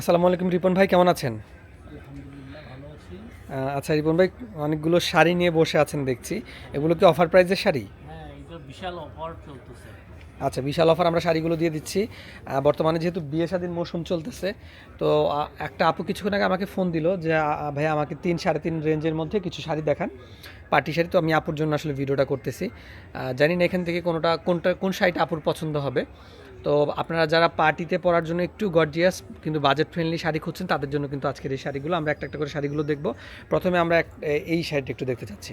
আসসালামু আলাইকুম রিপন ভাই কেমন আছেন? আচ্ছা রিপন ভাই অনেকগুলো শাড়ি নিয়ে বসে আছেন দেখছি। এগুলো কি অফার প্রাইজের শাড়ি? হ্যাঁ বিশাল অফার চলতেছে। আচ্ছা বিশাল অফার আমরা শাড়িগুলো দিয়ে দিচ্ছি। বর্তমানে যেহেতু বিয়ে শাদীর মৌসুম চলতেছে তো একটা আপু কিছুক্ষণ আগে আমাকে ফোন দিল যে ভাই আমাকে তিন সাড়ে তিন রেঞ্জের মধ্যে কিছু শাড়ি দেখান। পার্টি শাড়ি তো আমি আপুর জন্য আসলে ভিডিওটা করতেছি। জানি না এখান থেকে কোনোটা কোনটা কোন শাড়িটা আপুর পছন্দ হবে। তো আপনারা যারা পার্টিতে পরার জন্য একটু গর্জিয়াস কিন্তু বাজেট ফ্রেন্ডলি শাড়ি খুঁজছেন, তাদের জন্য কিন্তু আজকের এই শাড়িগুলো। আমরা একটা একটা করে শাড়িগুলো দেখব। প্রথমে আমরা এই শাড়িটা একটু দেখতে চাচ্ছি।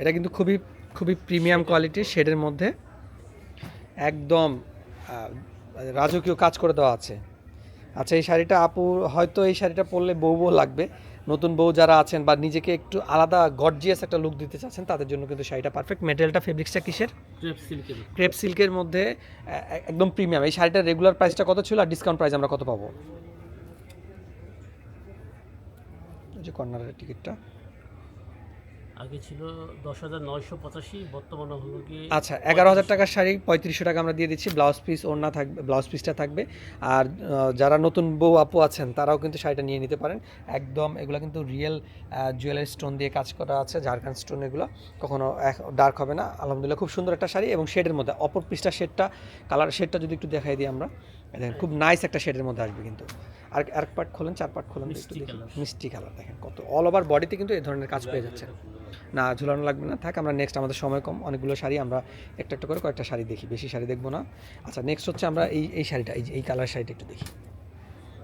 এটা কিন্তু খুবই খুবই প্রিমিয়াম কোয়ালিটির শেডের মধ্যে। একদম রাজকীয় কাজ করে দেওয়া আছে। আচ্ছা এই শাড়িটা আপু, হয়তো এই শাড়িটা পরলে বউ বউ লাগবে। নতুন বউ যারা আছেন বা নিজেকে একটু আলাদা গর্জিয়াস একটা লুক দিতে চাচ্ছেন তাদের জন্য কিন্তু শাড়িটা পারফেক্ট মেটেরিয়ালটা ফেব্রিক্সটা কিসের? ক্রেপ সিল্কের। ক্রেপ সিল্কের মধ্যে একদম প্রিমিয়াম এই শাড়িটার রেগুলার প্রাইসটা কত ছিল আর ডিসকাউন্ট প্রাইস আমরা কত পাবো? যে কর্নারের টিকিটটা আগে ছিল দশ হাজার নয়শো পঁচাশি বর্তমানে হলো কি আচ্ছা এগারো হাজার টাকার শাড়ি পঁয়ত্রিশশো টাকা আমরা দিয়ে দিচ্ছি ব্লাউজ পিস ওড়না থাকবে ব্লাউজ পিসটা থাকবে। আর যারা নতুন বউ আপু আছেন তারাও কিন্তু শাড়িটা নিয়ে নিতে পারেন। একদম এগুলো কিন্তু রিয়েল জুয়েলারি স্টোন দিয়ে কাজ করা আছে ঝাড়খান্ড স্টোন এগুলো। কখনো ডার্ক হবে না। আলহামদুলিল্লাহ খুব সুন্দর একটা শাড়ি এবং শেডের মধ্যে অপর পিসটা শেডটা কালার শেডটা যদি একটু দেখাই দিই আমরা দেখেন খুব নাইস একটা শেডের মধ্যে আসবে কিন্তু। আর আর পার্ট খোলেন চার পার্ট খোলেন মিষ্টি কালার দেখেন কত অল ওভার বডিতে কিন্তু এই ধরনের কাজ পেয়ে যাচ্ছেন। না ঝুলানো লাগবে না। থাক আমরা নেক্সট আমাদের সময় কম। অনেকগুলো শাড়ি আমরা একটা একটা করে কয়েকটা শাড়ি দেখি। বেশি শাড়ি দেখব না। আচ্ছা নেক্সট হচ্ছে আমরা এই এই শাড়িটা এই যে এই কালার শাড়িটা একটু দেখি।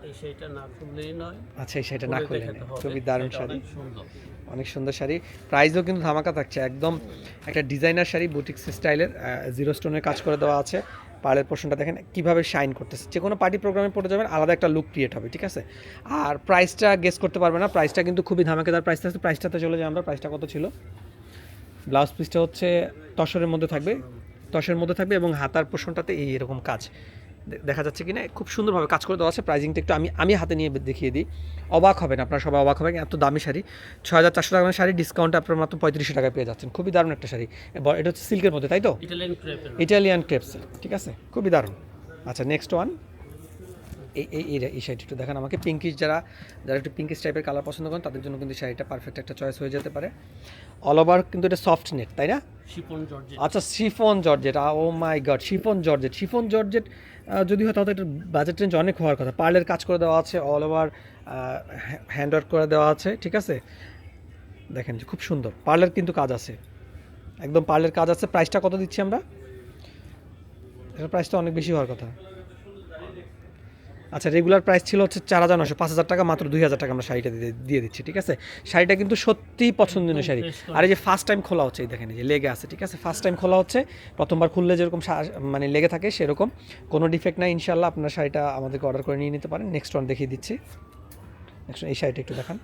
এই শাড়িটা না খুললেই নয়। আচ্ছা এই শাড়িটা না পরে খুললে দেখাতে খুবই দারুণ শাড়ি। অনেক সুন্দর। অনেক সুন্দর শাড়ি। প্রাইসও কিন্তু ধামাকা থাকছে। একদম একটা ডিজাইনার শাড়ি বুটিক্স স্টাইলের জিরো স্টোনের কাজ করে দেওয়া আছে। পাড়ের পোর্শনটা দেখেন কীভাবে শাইন করতেছে। যে কোনো পার্টি প্রোগ্রামে পড়ে যাবেন আলাদা একটা লুক ক্রিয়েট হবে, ঠিক আছে? আর প্রাইসটা গেস করতে পারবে না, প্রাইসটা কিন্তু খুবই ধামাকেদার প্রাইসটা আছে প্রাইসটাতে চলে যায় আমরা, প্রাইসটা কত ছিল? ব্লাউজ পিসটা হচ্ছে তসরের মধ্যে থাকবে তসের মধ্যে থাকবে এবং হাতার পোর্শনটাতে এই এরকম কাজ। দেখা যাচ্ছে কিনা খুব সুন্দরভাবে কাজ করে দেওয়া আছে। প্রাইজিংটা একটু আমি আমি হাতে নিয়ে দেখিয়ে দিই। অবাক হবেন আপনারা সবাই অবাক হবেন। এত দামি শাড়ি। ছয় হাজার চারশো টাকার শাড়ি ডিসকাউন্ট আপনার মাত্র পঁয়ত্রিশশো টাকায় পেয়ে যাচ্ছেন। খুবই দারুণ একটা শাড়ি। এটা হচ্ছে সিল্কের মধ্যে তাই তো? ইটালিয়ান ক্রেপস ঠিক আছে? খুবই দারুণ। আচ্ছা নেক্সট ওয়ান এই এই এই এই শাড়িটা একটু দেখান আমাকে। পিঙ্কিশ যারা যারা একটু পিঙ্কিশ টাইপের কালার পছন্দ করেন তাদের জন্য কিন্তু শাড়িটা পারফেক্ট একটা চয়েস হয়ে যেতে পারে। অল ওভার কিন্তু এটা সফট নেট তাই না? আচ্ছা chiffon georgette oh my god chiffon georgette. Chiffon georgette যদি হয় তাহলে এটার বাজেট রেঞ্জ অনেক হওয়ার কথা। পার্লের কাজ করে দেওয়া আছে অল ওভার হ্যান্ড ওয়ার্ক করে দেওয়া আছে ঠিক আছে? দেখেন যে খুব সুন্দর। পার্লের কিন্তু কাজ আছে। একদম পার্লের কাজ আছে। প্রাইসটা কত দিচ্ছি আমরা? এটার প্রাইসটা অনেক বেশি হওয়ার কথা। আচ্ছা রেগুলার প্রাইস ছিল হচ্ছে চার হাজার নশো পাঁচ হাজার টাকা মাত্র দুই হাজার টাকা আমরা শাড়িটা দিয়ে দিয়ে দিচ্ছি ঠিক আছে? শাড়িটা কিন্তু সত্যিই পছন্দনীয় শাড়ি। আর এই যে ফার্স্ট টাইম খোলা হচ্ছে এই দেখেন এই যে লেগে আছে ঠিক আছে? ফার্স্ট টাইম খোলা হচ্ছে প্রথমবার খুললে যেরকম মানে লেগে থাকে সেরকম। কোনো ডিফেক্ট নাই ইনশাল্লাহ আপনার শাড়িটা আমাদেরকে অর্ডার করে নিয়ে নিতে পারেন। নেক্সট ওয়ান দেখিয়ে দিচ্ছি। নেক্সট এই শাড়িটা একটু দেখান।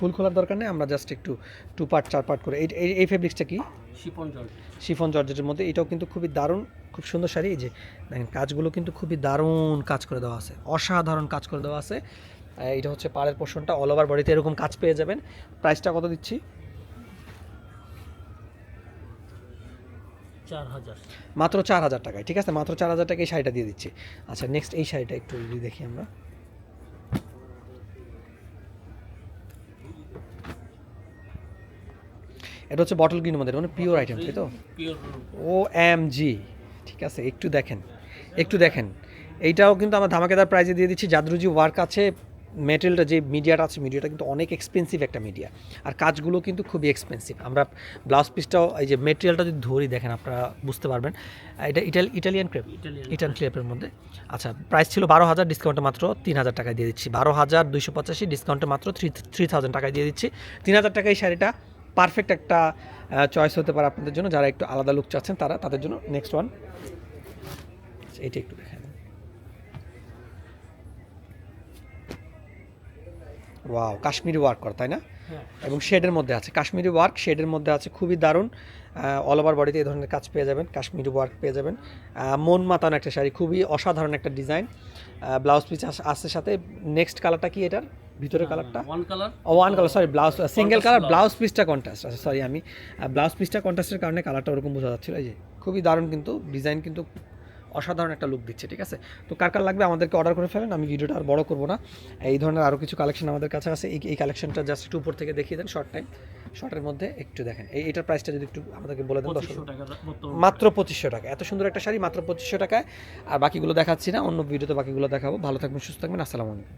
ফুল খোলার দরকার নেই আমরা জাস্ট একটু টু পার্ট চার পার্ট করে। এই এই- ফেব্রিক্সটা কি? শিফন জর্জ শিফন জর্জেটের মধ্যে। এটাও কিন্তু খুবই দারুণ খুব সুন্দর শাড়ি। এই যে দেখেন কাজগুলো কিন্তু খুবই দারুণ কাজ করে দেওয়া আছে। অসাধারণ কাজ করে দেওয়া আছে। এটা হচ্ছে পাড়ের পোর্শনটা অল ওভার বডিতে এরকম কাজ পেয়ে যাবেন। প্রাইসটা কত দিচ্ছি? মাত্র চার হাজার টাকায় ঠিক আছে? মাত্র চার হাজার টাকায় এই শাড়িটা দিয়ে দিচ্ছি। আচ্ছা নেক্সট এই শাড়িটা একটু দেখি আমরা। এটা হচ্ছে বটল গ্রিনের মধ্যে মানে পিওর আইটেম তাই তো? ও এম জি ঠিক আছে একটু দেখেন একটু দেখেন। এইটাও কিন্তু আমার ধামাকেদার প্রাইজে দিয়ে দিচ্ছি। জাদরুজি ওয়ার্ক আছে মেটেরিয়ালটা যে মিডিয়াটা আছে মিডিয়াটা কিন্তু অনেক এক্সপেন্সিভ একটা মিডিয়া আর কাজগুলো কিন্তু খুবই এক্সপেন্সিভ আমরা ব্লাউজ পিসটাও এই যে মেটেরিয়ালটা যদি ধরি দেখেন আপনারা বুঝতে পারবেন। এটা ইটাল ইটালিয়ান ক্রেপ ইটালিয়ান ক্রেপের মধ্যে। আচ্ছা প্রাইস ছিল বারো হাজার ডিসকাউন্টে মাত্র তিন হাজার টাকায় দিয়ে দিচ্ছি। বারো হাজার দুইশো পঁচাশি ডিসকাউন্টে মাত্র থ্রি থ্রি থাউজেন্ড টাকায় দিয়ে দিচ্ছি। তিন হাজার টাকায় এই শাড়িটা পারফেক্ট একটা চয়েস হতে পারে আপনাদের জন্য। যারা একটু আলাদা লুক চাচ্ছেন তারা তাদের জন্য নেক্সট ওয়ান এইটা একটু দেখেন ওয়াও কাশ্মীরি ওয়ার্ক করা তাই না? হ্যাঁ। এবং শেডের মধ্যে আছে। কাশ্মীরি ওয়ার্ক শেডের মধ্যে আছে খুবই দারুণ। অল ওভার বডিতে এই ধরনের কাজ পেয়ে যাবেন কাশ্মীরি ওয়ার্ক পেয়ে যাবেন। মন মাতানো একটা শাড়ি খুবই অসাধারণ একটা ডিজাইন ব্লাউজ পিস আসছে সাথে। নেক্সট কালারটা কি এটার? ভিতরের কালারটা one colour one colour sorry blouse single colour. Blouse পিসটা কন্ট্রাস্ট আচ্ছা সরি আমি ব্লাউজ পিসটা কন্ট্রাস্টের কারণে কালারটা ওরকম বোঝা যাচ্ছিল এই যে খুবই দারুণ কিন্তু ডিজাইন কিন্তু অসাধারণ একটা লুক দিচ্ছে ঠিক আছে? তো কার কার লাগবে আমাদেরকে অর্ডার করে ফেলেন আমি ভিডিওটা আর বড় করব না। এই ধরনের আরও কিছু কালেকশন আমাদের কাছে আছে এই কালেকশনটা জাস্ট একটু উপর থেকে দেখিয়ে দেন শর্ট টাইম শর্টের মধ্যে একটু দেখেন। এই এটার প্রাইসটা যদি একটু আমাদেরকে বলে দেন দর্শক মাত্র পঁচিশশো টাকা। এত সুন্দর একটা শাড়ি মাত্র পঁচিশশো টাকায়। আর বাকিগুলো দেখাচ্ছি না অন্য ভিডিওতে বাকিগুলো দেখাবো। ভালো থাকবেন সুস্থ থাকবেন আসসালামু আলাইকুম।